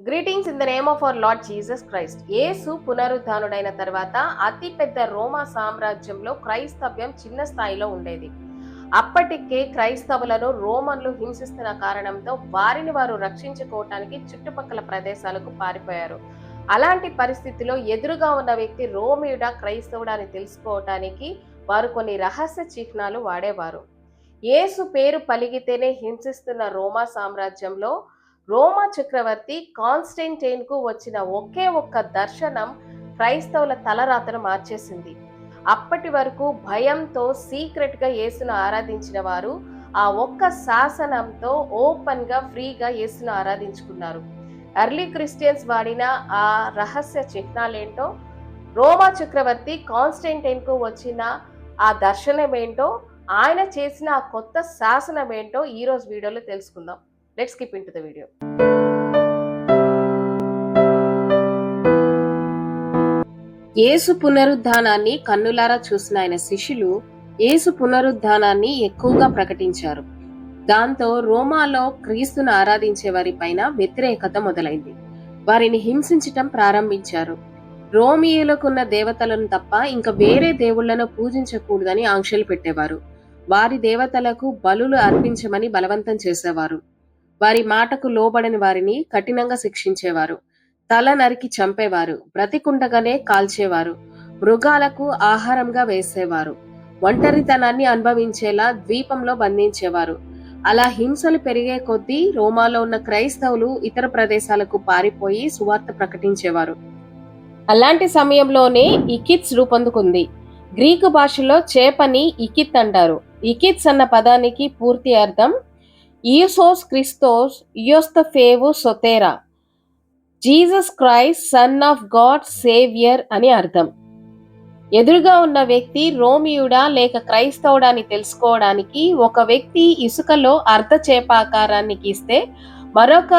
Greetings in the name of our Lord Jesus Christ Yesu పునరుద్ధానుడైన తర్వాత అతిపెద్ద రోమా సామ్రాజ్యంలో క్రైస్తవ్యం చిన్న స్థాయిలో ఉండేది. అప్పటికే క్రైస్తవులను రోమన్లు హింసిస్తున్న కారణంతో వారిని వారు రక్షించుకోవటానికి చుట్టుపక్కల ప్రదేశాలకు పారిపోయారు. అలాంటి పరిస్థితిలో ఎదురుగా ఉన్న వ్యక్తి రోమియుడా క్రైస్తవుడా అని తెలుసుకోవటానికి వారు కొన్ని రహస్య చిహ్నాలు వాడేవారు. యేసు పేరు పలిగితేనే హింసిస్తున్న రోమా సామ్రాజ్యంలో రోమా చక్రవర్తి కాన్స్టెంటైన్కు వచ్చిన ఒకే ఒక్క దర్శనం క్రైస్తవుల తలరాతను మార్చేసింది. అప్పటి వరకు భయంతో సీక్రెట్గా యేసును ఆరాధించిన వారు ఆ ఒక్క శాసనంతో ఓపెన్గా ఫ్రీగా యేసును ఆరాధించుకున్నారు. ఎర్లీ క్రిస్టియన్స్ వాడిన ఆ రహస్య చిహ్నాలేంటో రోమా చక్రవర్తి కాన్స్టెంటైన్కు వచ్చిన ఆ దర్శనం ఏంటో ఆయన చేసిన ఆ కొత్త శాసనం ఏంటో ఈరోజు వీడియోలో తెలుసుకుందాం. Let's skip in to the video Yesu పునరుద్ధానాన్ని కన్నులారా చూసిన ఆయన శిష్యులు యేసు పునరుద్ధానాన్ని ఎక్కువగా ప్రకటించారు. దాంతో రోమాలో క్రీస్తును ఆరాధించే వారి పైన వ్యతిరేకత మొదలైంది. వారిని హింసించటం ప్రారంభించారు. రోమియోలకున్న దేవతలను తప్ప ఇంకా వేరే దేవుళ్ళను పూజించకూడదని ఆంక్షలు పెట్టేవారు. వారి దేవతలకు బలులు అర్పించమని బలవంతం చేసేవారు. వారి మాటకు లోబడని వారిని కఠినంగా శిక్షించేవారు. తల నరికి చంపేవారు. బ్రతికుండగానే కాల్చేవారు. మృగాలకు ఆహారంగా వేసేవారు. ఒంటరితనాన్ని అనుభవించేలా ద్వీపంలో బంధించేవారు. అలా హింసలు పెరిగే కొద్దీ రోమాలో ఉన్న క్రైస్తవులు ఇతర ప్రదేశాలకు పారిపోయి సువార్త ప్రకటించేవారు. అలాంటి సమయంలోనే ఇకిత్స్ రూపొందుకుంది. గ్రీకు భాషలో చేపని ఇకిత్ అంటారు. ఇకిత్స్ అన్న పదానికి పూర్తి అర్థం ఇయోసోస్ క్రిస్తోస్ ఇయోస్తఫేవు సొతేరా Jesus Christ son of God saviour అని అర్థం. ఎదురుగా ఉన్న వ్యక్తి రోమియుడా లేక క్రైస్తవుడా అని తెలుసుకోవడానికి ఒక వ్యక్తి ఇసుకలో అర్ధ చేపాకారాన్ని గీస్తే మరొక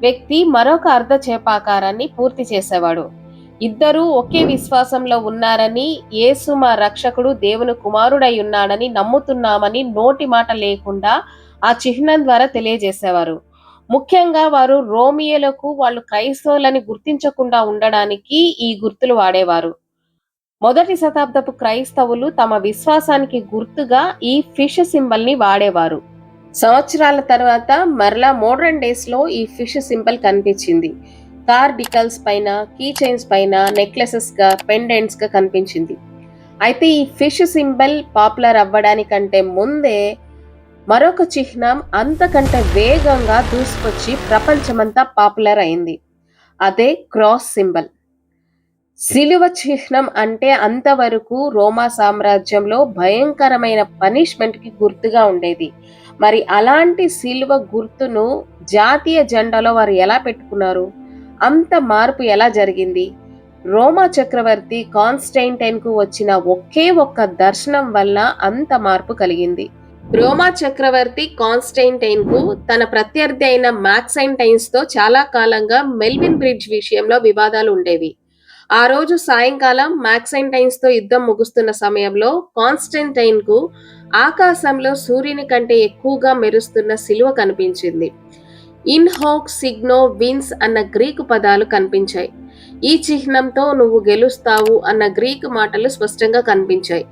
వ్యక్తి మరొక అర్ధ చేపాకారాన్ని పూర్తి చేసేవాడు. ఇద్దరూ ఒకే విశ్వాసంలో ఉన్నారని యేసు మా రక్షకుడు దేవుని కుమారుడై ఉన్నాడని నమ్ముతున్నామని నోటి మాట లేకుండా ఆ చిహ్నం ద్వారా తెలియజేసేవారు. ముఖ్యంగా వారు రోమియోలకు వాళ్ళు క్రైస్తవులని గుర్తించకుండా ఉండడానికి ఈ గుర్తులు వాడేవారు. మొదటి శతాబ్దపు క్రైస్తవులు తమ విశ్వాసానికి గుర్తుగా ఈ ఫిష్ సింబల్ని వాడేవారు. సంవత్సరాల తర్వాత మరలా మోడర్న్ డేస్లో ఈ ఫిష్ సింబల్ కనిపించింది. కార్ డికల్స్ పైన కీ చైన్స్ పైన నెక్లెసెస్గా పెండెంట్స్గా కనిపించింది. అయితే ఈ ఫిష్ సింబల్ పాపులర్ అవ్వడానికంటే ముందే మరొక చిహ్నం అంతకంటే వేగంగా దూసుకొచ్చి ప్రపంచమంతా పాపులర్ అయింది. అదే క్రాస్ సింబల్. సిలువ చిహ్నం అంటే అంతవరకు రోమా సామ్రాజ్యంలో భయంకరమైన పనిష్మెంట్కి గుర్తుగా ఉండేది. మరి అలాంటి సిలువ గుర్తును జాతీయ జెండాలో వారు ఎలా పెట్టుకున్నారు? అంత మార్పు ఎలా జరిగింది? రోమా చక్రవర్తి కాన్స్టైన్టైన్కు వచ్చిన ఒకే ఒక్క దర్శనం వల్ల అంత మార్పు కలిగింది. రోమా చక్రవర్తి కాన్స్టైన్టైన్కు తన ప్రత్యర్థి అయిన మ్యాక్సైన్టైన్స్తో చాలా కాలంగా మెల్విన్ బ్రిడ్జ్ విషయంలో వివాదాలు ఉండేవి. ఆ రోజు సాయంకాలం మ్యాక్సైన్టైన్స్తో యుద్ధం ముగుస్తున్న సమయంలో కాన్స్టైన్టైన్కు ఆకాశంలో సూర్యుని కంటే ఎక్కువగా మెరుస్తున్న సిలువ కనిపించింది. ఇన్ హోక్ సిగ్నో విన్స్ అన్న గ్రీకు పదాలు కనిపించాయి. ఈ చిహ్నంతో నువ్వు గెలుస్తావు అన్న గ్రీకు మాటలు స్పష్టంగా కనిపించాయి.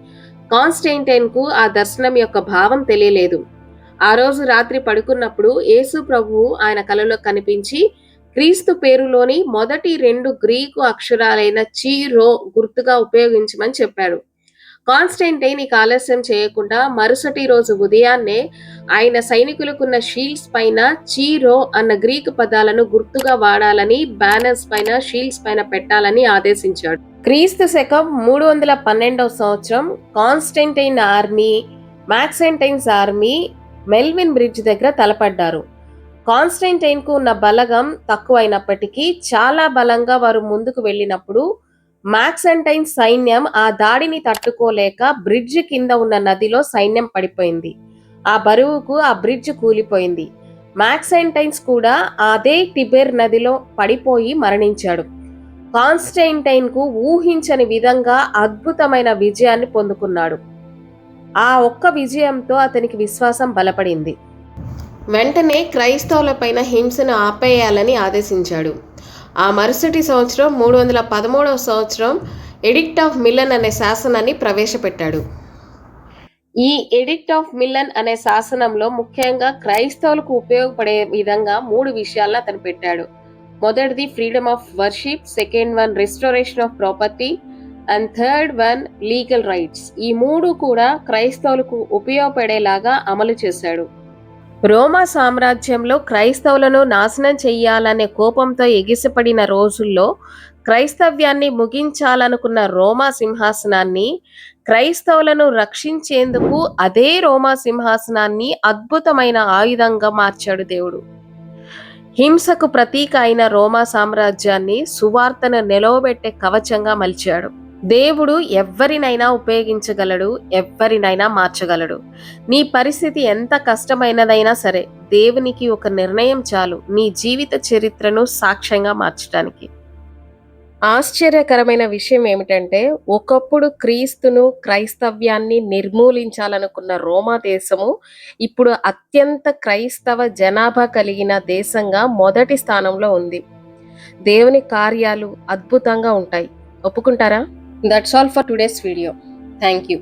కాన్స్టైంటైన్కు ఆ దర్శనం యొక్క భావం తెలియలేదు. ఆ రోజు రాత్రి పడుకున్నప్పుడు యేసు ప్రభువు ఆయన కలలో కనిపించి క్రీస్తు పేరులోని మొదటి రెండు గ్రీకు అక్షరాలైన చీరో గుర్తుగా ఉపయోగించమని చెప్పాడు. కాన్స్టైంటైన్ ఇక ఆలస్యం చేయకుండా మరుసటి రోజు ఉదయాన్నే ఆయన సైనికులకున్న షీల్డ్స్ పైన చీరో అన్న గ్రీకు పదాలను గుర్తుగా వాడాలని బ్యానర్స్ పైన షీల్డ్స్ పైన పెట్టాలని ఆదేశించాడు. క్రీస్తు శకం మూడు వందల పన్నెండవ సంవత్సరం Constantine army Maxentius's army Milvian bridge దగ్గర తలపడ్డారు. కాన్స్టెంటైన్కు ఉన్న బలగం తక్కువైనప్పటికీ చాలా బలంగా వారు ముందుకు వెళ్ళినప్పుడు మ్యాక్సెంటైన్ సైన్యం ఆ దాడిని తట్టుకోలేక బ్రిడ్జ్ కింద ఉన్న నదిలో సైన్యం పడిపోయింది. ఆ బరువుకు ఆ బ్రిడ్జ్ కూలిపోయింది. మ్యాక్సెంటైన్స్ కూడా అదే టిబెర్ నదిలో పడిపోయి మరణించాడు. కాన్స్టైంటైన్కు ఊహించని విధంగా అద్భుతమైన విజయాన్ని పొందుకున్నాడు. ఆ ఒక్క విజయంతో అతనికి విశ్వాసం బలపడింది. వెంటనే క్రైస్తవులపైన హింసను ఆపేయాలని ఆదేశించాడు. ఆ మరుసటి సంవత్సరం మూడు వందల పదమూడవ సంవత్సరం ఎడిక్ట్ ఆఫ్ మిలన్ అనే శాసనాన్ని ప్రవేశపెట్టాడు. ఈ ఎడిక్ట్ ఆఫ్ మిలన్ అనే శాసనంలో ముఖ్యంగా క్రైస్తవులకు ఉపయోగపడే విధంగా మూడు విషయాలను అతను పెట్టాడు. మొదటిది freedom of worship second one restoration of property and third one legal rights ఈ మూడు కూడా క్రైస్తవులకు ఉపయోగపడేలాగా అమలు చేశాడు. రోమా సామ్రాజ్యంలో క్రైస్తవులను నాశనం చెయ్యాలనే కోపంతో ఎగిసిపడిన రోజుల్లో క్రైస్తవ్యాన్ని ముగించాలనుకున్న రోమా సింహాసనాన్ని క్రైస్తవులను రక్షించేందుకు అదే రోమా సింహాసనాన్ని అద్భుతమైన ఆయుధంగా మార్చాడు దేవుడు. హింసకు ప్రతీక అయిన రోమా సామ్రాజ్యాన్ని సువార్తను నిలవబెట్టే కవచంగా మలిచాడు. దేవుడు ఎవ్వరినైనా ఉపయోగించగలడు ఎవ్వరినైనా మార్చగలడు. నీ పరిస్థితి ఎంత కష్టమైనదైనా సరే దేవునికి ఒక నిర్ణయం చాలు నీ జీవిత చరిత్రను సాక్ష్యంగా మార్చడానికి ఆశ్చర్యకరమైన విషయం ఏమిటంటే ఒకప్పుడు క్రీస్తును క్రైస్తవ్యాన్ని నిర్మూలించాలనుకున్న రోమా దేశము ఇప్పుడు అత్యంత క్రైస్తవ జనాభా కలిగిన దేశంగా మొదటి స్థానంలో ఉంది. దేవుని కార్యాలు అద్భుతంగా ఉంటాయి. ఒప్పుకుంటారా? That's all for today's video thank you